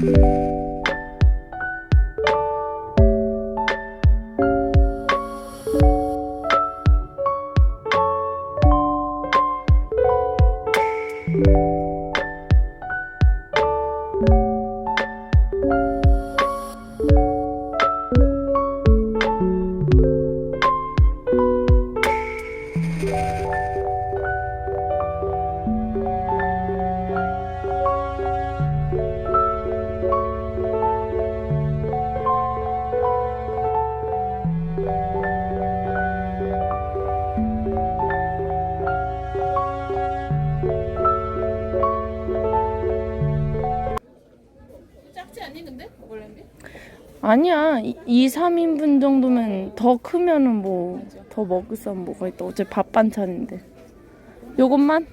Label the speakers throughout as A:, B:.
A: you 근데? 게?
B: 아니야. 2, 3인분 정도면 더 크면은 뭐 더 먹을 사람 뭐가 있다. 어제 밥 반찬인데. 요것만?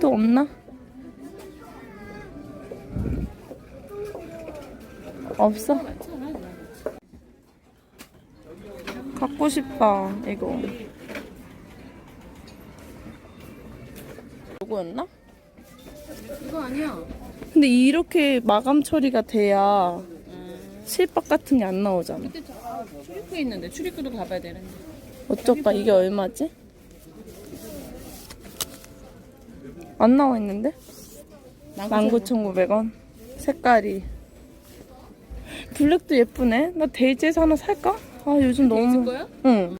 B: 또 없나? 없어? 갖고 싶다. 이거. 요거였나?
A: 이거 아니야.
B: 근데 이렇게 마감 처리가 돼야 실밥 같은 게 안 나오잖아.
A: 밑에 저 아, 출입구 있는데 출입구도 가봐야 되는데.
B: 어쩌다 이게 얼마지? 안 나와 있는데? 19,900원. 색깔이. 블랙도 예쁘네. 나 데이지에서 하나 살까? 아, 요즘
A: 너무
B: 너무.
A: 거야?
B: 응.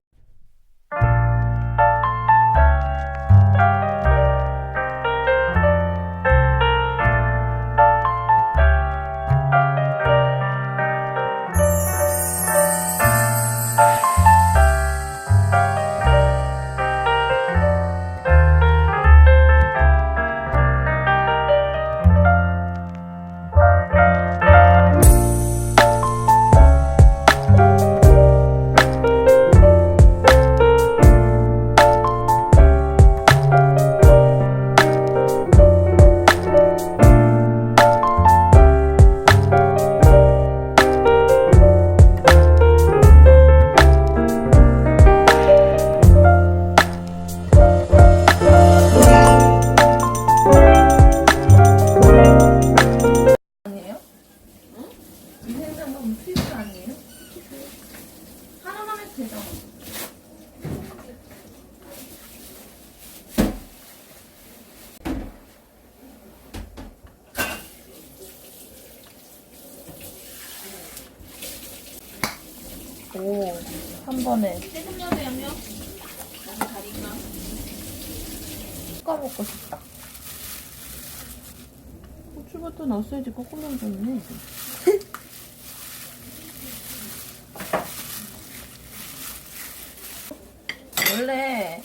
B: 원래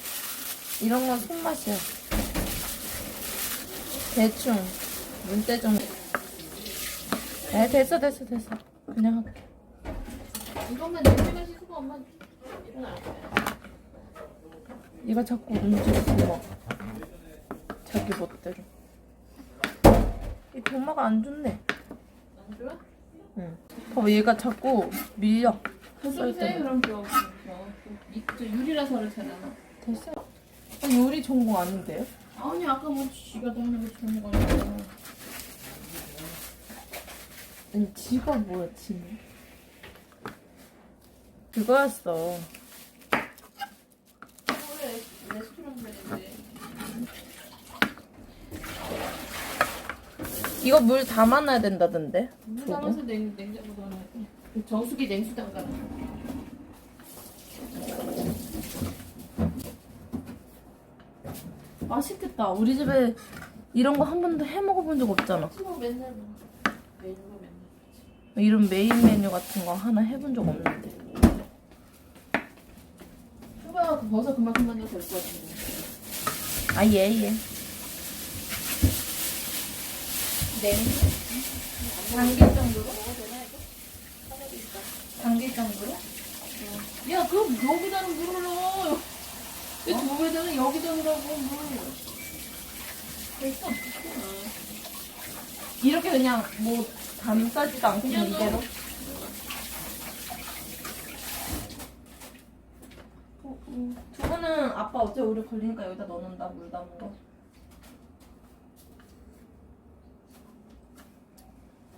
B: 이런 건 손맛이야. 대충 눈대중. 에 됐어 됐어 됐어. 그냥 할게.
A: 이것만 냄새가 씻고 엄마 일어나.
B: 얘가 자꾸 봐. 자기 멋대로. 이 도마가 안 좋네.
A: 안 좋아?
B: 응. 봐봐 얘가 자꾸 밀려. 때.
A: 그럼 저, 저, 이- 저 유리라서를 찾아나.
B: 됐어. 아, 요리 전공 아닌데요?
A: 아니 아까 뭐 지가 다 하는 거 좋은 거니까.
B: 아니 지가 뭐야 지는? 그거였어.
A: 레스토랑
B: 이거 물 담아놔야 된다던데.
A: 물? 담아서 냉 냉장고 넣어놔야 돼. 그 정수기 냉수 담가.
B: 맛있겠다. 우리 집에 이런 거 한 번도 해 먹어본 적 없잖아.
A: 치고 맨날 뭐 메뉴가 맨날.
B: 이런 메인 메뉴 같은 거 하나 해본 적 없는데.
A: 초밥 그 버섯 그만큼만 넣어도 될것 같은데.
B: 아, 예, 예.
A: 냉수?
B: 당길 정도로?
A: 먹어도 되나 이거? 하나도 있다.
B: 당길 정도로?
A: 야, 그럼 여기다 물을 넣어. 왜 도에다가 여기다 넣으라고 물. 됐어.
B: 이렇게 그냥 뭐 감싸지도 않고
A: 그냥
B: 그냥 이대로?
A: 어,
B: 음. 두부는 아빠 어째 오래 걸리니까 여기다 넣는다 물 담은 거.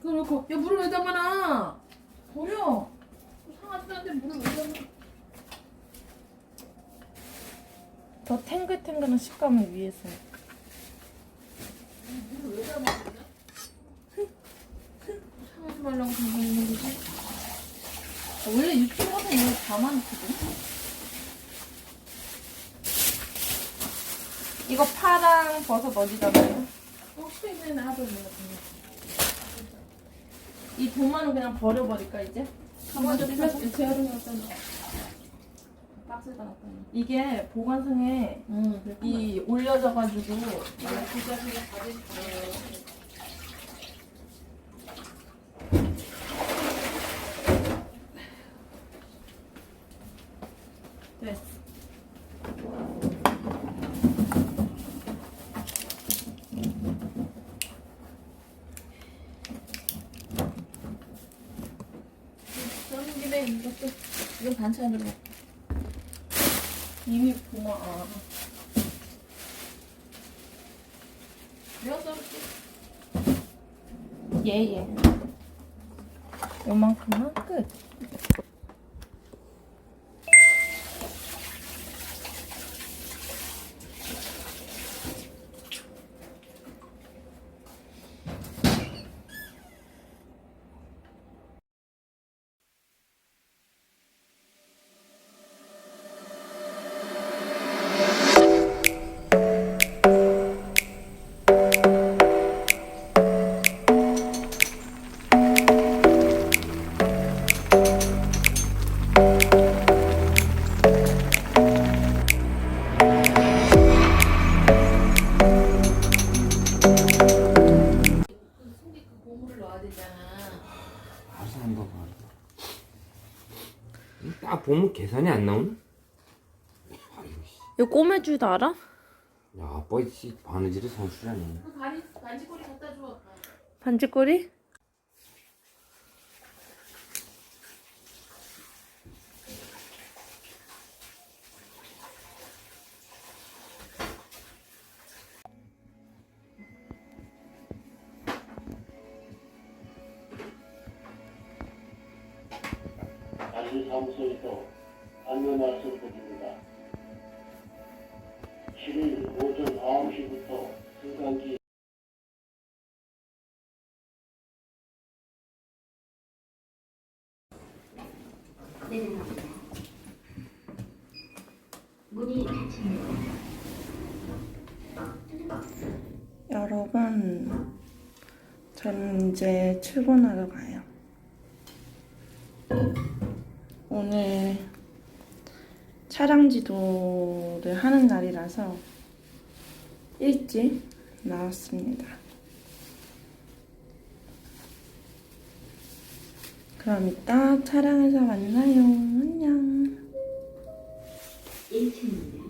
A: 그거 놓고 야 물을 왜 담아놔? 버려. 상하지도 않는데 물을 왜 담아?
B: 더 탱글탱글한 식감을 위해서.
A: 물을 왜 담아? 상하지 말라고 담아 있는 거지. 아, 원래 육즙 하면 이거 담아놓거든.
B: 이거 파랑 버섯 어디다가요?
A: 혹시 있는 하도 내가 담아.
B: 이 도마는 그냥 버려버릴까 이제?
A: 먼저 플라스틱 재활용 갖다 놔. 박스에다 놔.
B: 이게 보관상에
A: 응,
B: 이이 올려져가지고
A: 부자식이 가질 거예요.
B: 됐어.
A: 그런 김에 이것도 이건 반찬으로 먹 고.
B: 이미 도마 아.
A: 내가 썰을게.
B: 예 예. 요만큼만 끝.
A: 되잖아.
C: 알아서 한다고. 딱 보면 계산이 안 나오네. 씨.
B: 이거 꼬매줄 알아?
C: 야 아빠 씨 바느질의 선수라네.
A: 그 다리 반지꼬리 갖다 줘.
B: 반지꼬리?
D: 안내 말씀드립니다. 7일 오전 9시부터 승강기
E: 내려갑니다. 문이 닫힙니다.
B: 여러분, 저는 이제 출근하러 가요. 오늘 차량 지도를 하는 날이라서 일찍 나왔습니다. 그럼 이따 차량에서 만나요. 안녕.
E: 1층입니다.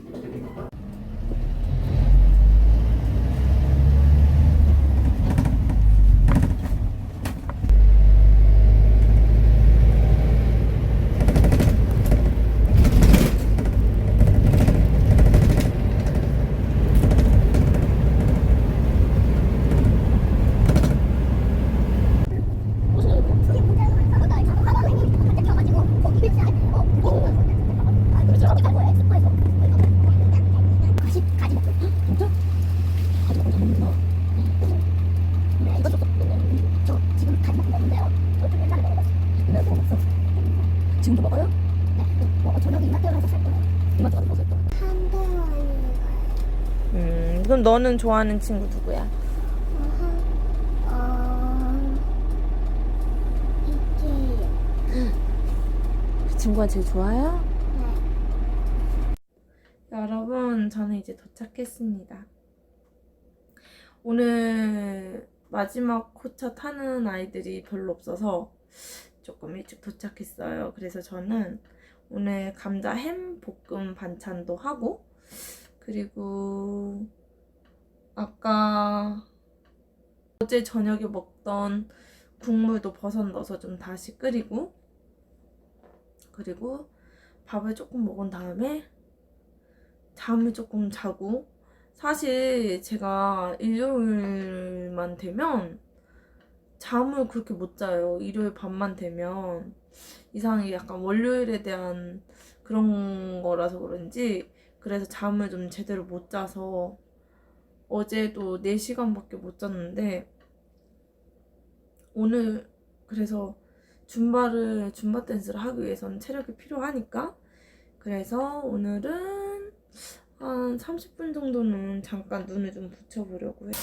B: 음, 그럼 너는 좋아하는 친구 누구야? 그 친구가 제일 좋아요?
F: 네.
B: 여러분, 저는 이제 도착했습니다. 오늘 마지막 코차 타는 아이들이 별로 없어서 조금 일찍 도착했어요. 그래서 저는 오늘 감자 햄 볶음 반찬도 하고, 그리고 아까 어제 저녁에 먹던 국물도 버섯 넣어서 좀 다시 끓이고, 그리고 밥을 조금 먹은 다음에 잠을 조금 자고 사실 제가 일요일만 되면 잠을 그렇게 못 자요. 일요일 밤만 되면 이상하게 약간 월요일에 대한 그런 거라서 그런지 그래서 잠을 좀 제대로 못 자서 어제도 4시간밖에 못 잤는데 오늘 그래서 줌바를 줌바 댄스를 하기 위해서는 체력이 필요하니까 그래서 오늘은 한 30분 정도는 잠깐 눈을 좀 붙여보려고 해요.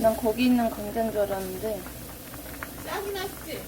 B: 난 거기 있는 강자인 줄 알았는데
A: 싹이 났지?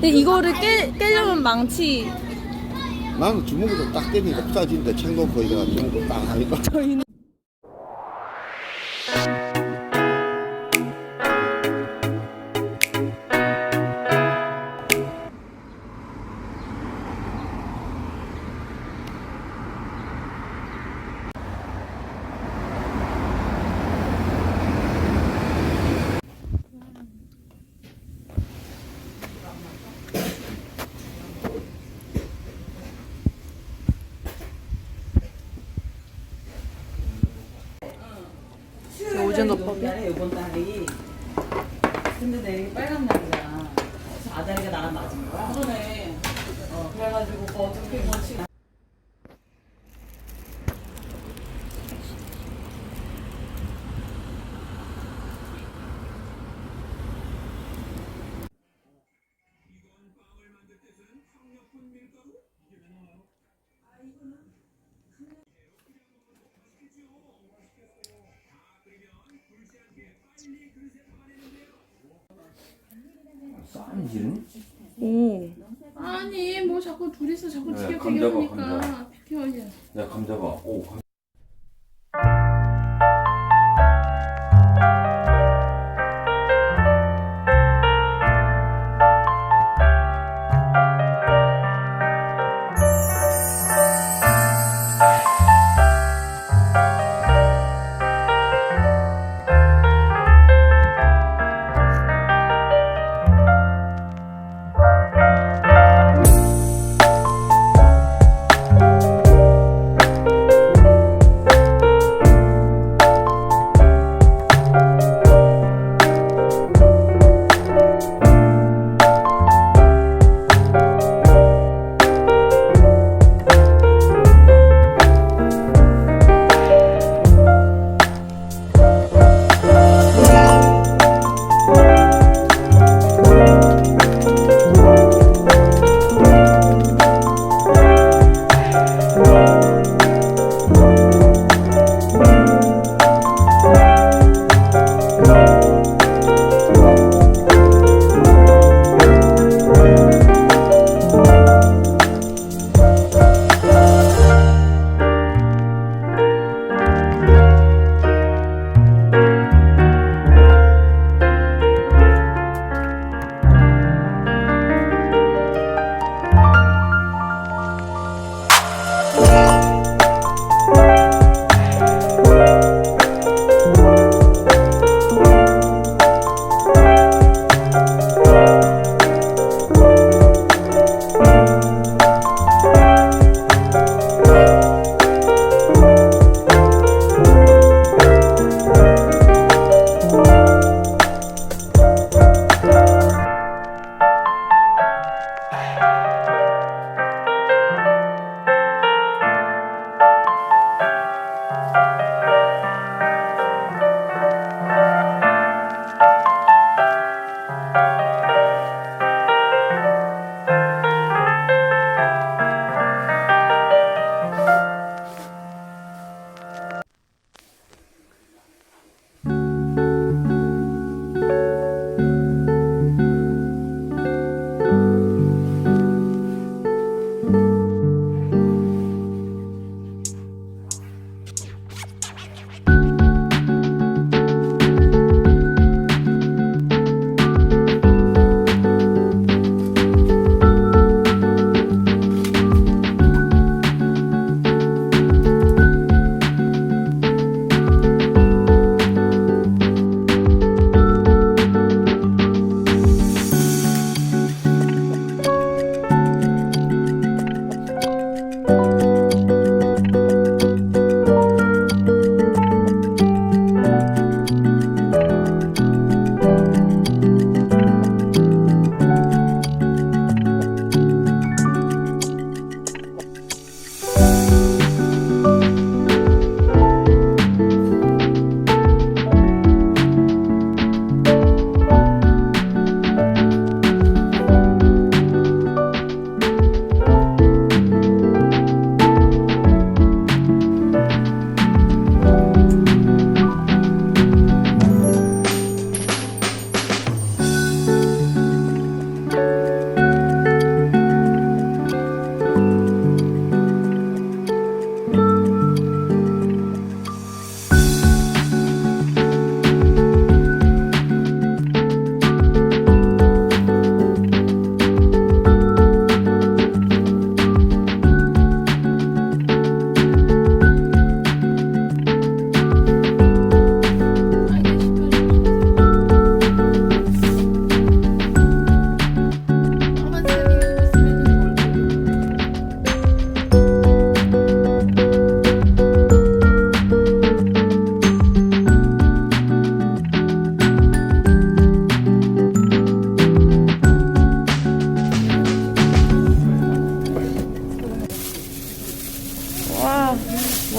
B: 근데 이거를 깨, 깨려면 망치.
G: 나는 주먹으로 딱 때리니까 부서지는데 책 놓고 이거 주먹으로 딱 하니까.
B: 저희는
H: 날에 이번 달이. 근데 내일이 빨간 날
C: 쌈지는?
B: 오
A: 아니 뭐 자꾸 둘이서 자꾸
C: 네,
A: 지게
C: 감자가,
A: 비교하니까
C: 감자.
A: 비켜야
C: 야 감자가 오 감...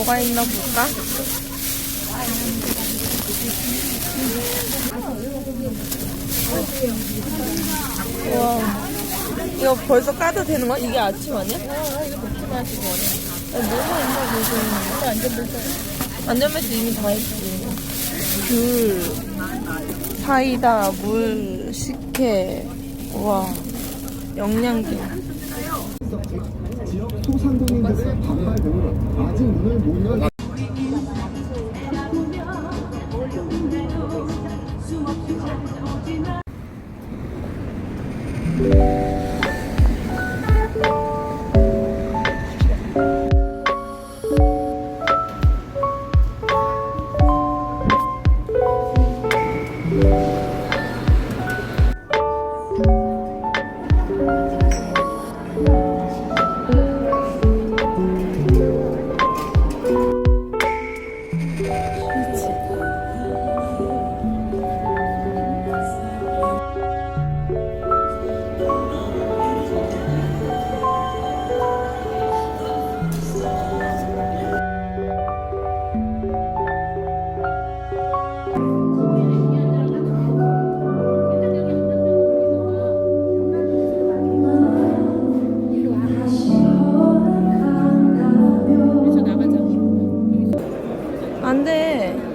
B: 만나볼까? 와, 이거 벌써 까도 되는 거야? 이게 아침 아니야? 어, 이거 먹지 마시고. 뭐가 있나 보지. 안전벨트. 안전벨트 이미 다 했지. 귤, 사이다, 물, 식혜. 와, 영양제.
G: 소상공인들의 반발 등으로 아직 문을 못 열.
B: 안 돼.